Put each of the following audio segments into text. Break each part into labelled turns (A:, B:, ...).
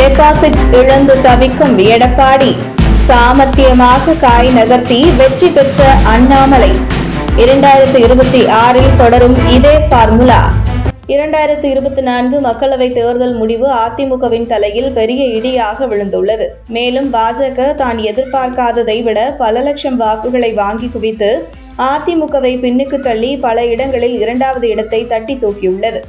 A: Deposit இழந்து தவிக்கும் எடப்பாடி சாமர்த்தியமாக காய் நகர்த்தி வெற்றி பெற்ற அண்ணாமலை. இரண்டாயிரத்து இருபத்தி ஆறில் தொடரும் இதே பார்முலா இரண்டாயிரத்து இருபத்தி நான்கு மக்களவைத் தேர்தல் முடிவு அதிமுகவின் தலையில் பெரிய இடியாக விழுந்துள்ளது. மேலும் பாஜக தான் எதிர்பார்க்காததை விட பல லட்சம் வாக்குகளை வாங்கி குவித்து அதிமுகவை பின்னுக்கு தள்ளி பல இடங்களில் இரண்டாவது இடத்தை தட்டி தூக்கியுள்ளது.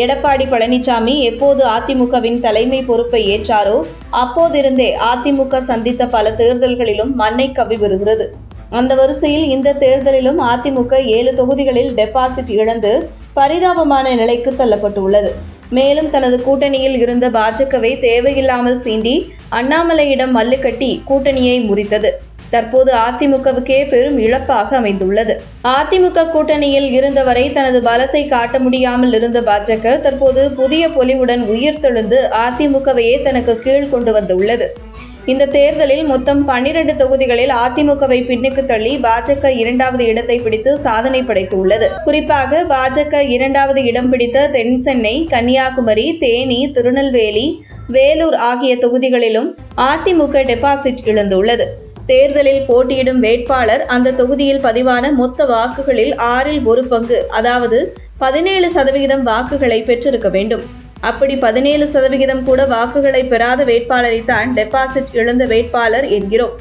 A: எடப்பாடி பழனிசாமி எப்போது அதிமுகவின் தலைமை பொறுப்பை ஏற்றாரோ அப்போதிருந்தே அதிமுக சந்தித்த பல தேர்தல்களிலும் மண்ணை கவி வருகிறது. அந்த வரிசையில் இந்த தேர்தலிலும் அதிமுக ஏழு தொகுதிகளில் டெபாசிட் இழந்து பரிதாபமான நிலைக்கு தள்ளப்பட்டுள்ளது. மேலும் தனது கூட்டணியில் இருந்த பாஜகவை தேவையில்லாமல் சீண்டி அண்ணாமலையிடம் மல்லு கட்டி கூட்டணியை முறித்தது. தற்போது அதிமுகவுக்கே பெரும் இழப்பாக அமைந்துள்ளது. அதிமுக கூட்டணியில் இருந்தவரை தனது பலத்தை காட்ட முடியாமல் இருந்த பாஜக தற்போது புதிய பொலிவுடன் உயிர்த்தெழுந்து அதிமுகவையே தனக்கு கீழ் கொண்டு வந்துள்ளது. இந்த தேர்தலில் மொத்தம் பன்னிரண்டு தொகுதிகளில் அதிமுகவை பின்னுக்கு தள்ளி பாஜக இரண்டாவது இடத்தை பிடித்து சாதனை படைத்துள்ளது. குறிப்பாக பாஜக இரண்டாவது இடம் பிடித்த தென் சென்னை கன்னியாகுமரி தேனி திருநெல்வேலி வேலூர் ஆகிய தொகுதிகளிலும் அதிமுக டெபாசிட் இழந்துள்ளது. தேர்தலில் போட்டியிடும் வேட்பாளர் அந்த தொகுதியில் பதிவான மொத்த வாக்குகளில் ஆறில் ஒரு பங்கு அதாவது பதினேழு சதவிகிதம் வாக்குகளை பெற்றிருக்க வேண்டும். அப்படி பதினேழு சதவிகிதம் கூட வாக்குகளை பெறாத வேட்பாளரை தான் டெபாசிட் இழந்த வேட்பாளர் என்கிறோம்.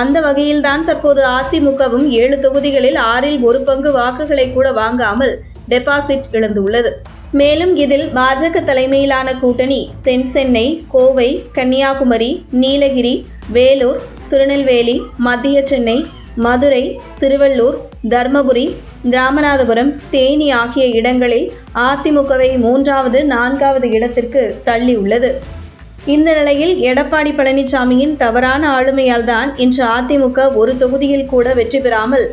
A: அந்த வகையில்தான் தற்போது அதிமுகவும் ஏழு தொகுதிகளில் ஆறில் ஒரு பங்கு வாக்குகளை கூட வாங்காமல் டெபாசிட் இழந்துள்ளது. மேலும் இதில் பாஜக தலைமையிலான கூட்டணி தென் சென்னை கோவை கன்னியாகுமரி நீலகிரி வேலூர் திருநெல்வேலி மத்திய சென்னை மதுரை திருவள்ளூர் தர்மபுரி ராமநாதபுரம் தேனி ஆகிய இடங்களில் அதிமுகவை மூன்றாவது நான்காவது இடத்திற்கு தள்ளியுள்ளது. இந்த நிலையில் எடப்பாடி பழனிசாமியின் தவறான ஆளுமையால் தான் இன்று அதிமுக ஒரு தொகுதியில் கூட வெற்றி பெறாமல்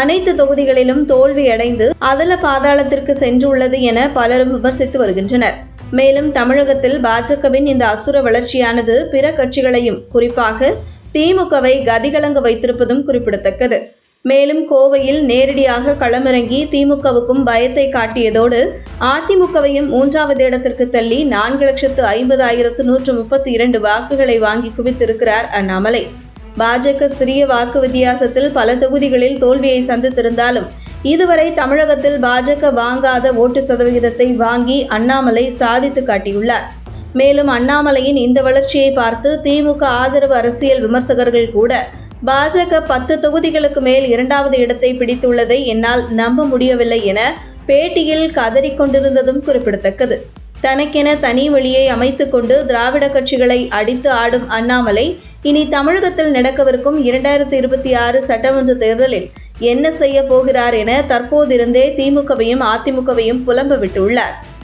A: அனைத்து தொகுதிகளிலும் தோல்வியடைந்து அதல பாதாளத்திற்கு சென்றுள்ளது என பலரும் விமர்சித்து வருகின்றனர். மேலும் தமிழகத்தில் பாஜகவின் இந்த அசுர வளர்ச்சியானது பிற கட்சிகளையும் குறிப்பாக திமுகவை கதிகலங்க வைத்திருப்பதும் குறிப்பிடத்தக்கது. மேலும் கோவையில் நேரடியாக களமிறங்கி திமுகவுக்கும் பயத்தை காட்டியதோடு அதிமுகவையும் மூன்றாவது இடத்திற்கு தள்ளி நான்கு லட்சத்து ஐம்பதாயிரத்து நூற்று முப்பத்தி இரண்டு வாக்குகளை வாங்கி குவித்திருக்கிறார் அண்ணாமலை. பாஜக சிறிய வாக்கு வித்தியாசத்தில் பல தொகுதிகளில் தோல்வியை சந்தித்திருந்தாலும் இதுவரை தமிழகத்தில் பாஜக வாங்காத ஓட்டு சதவிகிதத்தை வாங்கி அண்ணாமலை சாதித்து காட்டியுள்ளார். மேலும் அண்ணாமலையின் இந்த வளர்ச்சியை பார்த்து திமுக ஆதரவு அரசியல் விமர்சகர்கள் கூட பாஜக பத்து தொகுதிகளுக்கு மேல் இரண்டாவது இடத்தை பிடித்துள்ளதை என்னால் நம்ப முடியவில்லை என பேட்டியில் கதறிக் கொண்டிருந்ததும் குறிப்பிடத்தக்கது. தனக்கென தனி வழியை அமைத்துக்கொண்டு திராவிட கட்சிகளை அடித்து ஆடும் அண்ணாமலை இனி தமிழகத்தில் நடக்கவிருக்கும் இரண்டாயிரத்தி இருபத்தி ஆறு சட்டமன்ற தேர்தலில் என்ன செய்ய போகிறார் என தற்போதிருந்தே திமுகவையும் அதிமுகவையும் புலம்ப விட்டுள்ளார்